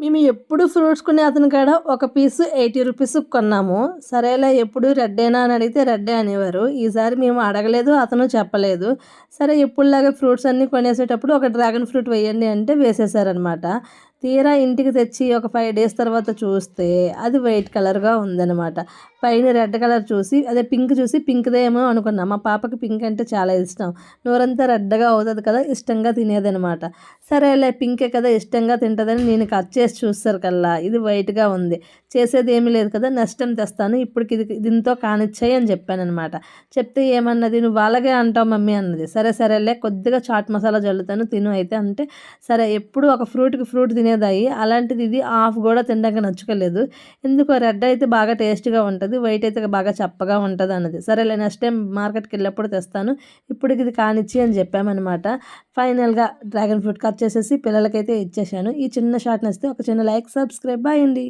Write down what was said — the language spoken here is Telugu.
మేము ఎప్పుడు ఫ్రూట్స్ కొనే అతని కాడ ఒక పీసు ఎయిటీ రూపీస్ కొన్నాము. సరేలే ఎప్పుడు రెడ్డేనా అని అడిగితే రెడ్డే అనేవారు. ఈసారి మేము అడగలేదు అతను చెప్పలేదు. సరే ఎప్పుడులాగా ఫ్రూట్స్ అన్నీ కొనేసేటప్పుడు ఒక డ్రాగన్ ఫ్రూట్ వేయండి అంటే వేసేసారనమాట తీరా ఇంటికి తెచ్చి ఒక ఫైవ్ డేస్ తర్వాత చూస్తే అది వైట్ కలర్గా ఉందన్నమాట. పైన రెడ్ కలర్ చూసి అదే పింక్ చూసి పింక్దేమో అనుకున్నాం. మా పాపకి పింక్ అంటే చాలా ఇష్టం. నోరంతా రెడ్గా అవుతుంది కదా ఇష్టంగా తినేదనమాట సరేలే పింకే కదా ఇష్టంగా తింటుందని నేను కట్ చేసి చూస్తారు కల్లా. ఇది వైట్గా ఉంది. చేసేది ఏమీ లేదు కదా నష్టం తెస్తాను. ఇప్పటికి ఇది దీంతో కానిచ్చాయి అని చెప్పానమాట చెప్తే ఏమన్నది? నువ్వు అలాగే అంటావు మమ్మీ అన్నది. సరే సరేలే కొద్దిగా చాట్ మసాలా జల్లుతాను తిను అయితే అంటే. సరే ఎప్పుడు ఒక ఫ్రూట్కి ఫ్రూట్ తినేదాయి. అలాంటిది ఇది హాఫ్ కూడా తినడానికి నచ్చుకోలేదు. ఎందుకు రెడ్ అయితే బాగా టేస్ట్గా ఉంటుంది వైట్ అయితే బాగా చప్పగా ఉంటుంది అన్నది. సరేలే నెక్స్ట్ టైం మార్కెట్కి వెళ్ళినప్పుడు తెస్తాను. ఇప్పటికి ఇది కానిచ్చి అని చెప్పామన్నమాట. ఫైనల్గా డ్రాగన్ ఫ్రూట్ కట్ చేసేసి పిల్లలకైతే ఇచ్చేసాను ఈ చిన్న షాట్ నచ్చితే ఒక చిన్న లైక్ సబ్స్క్రైబ్ బాయ్ అండి.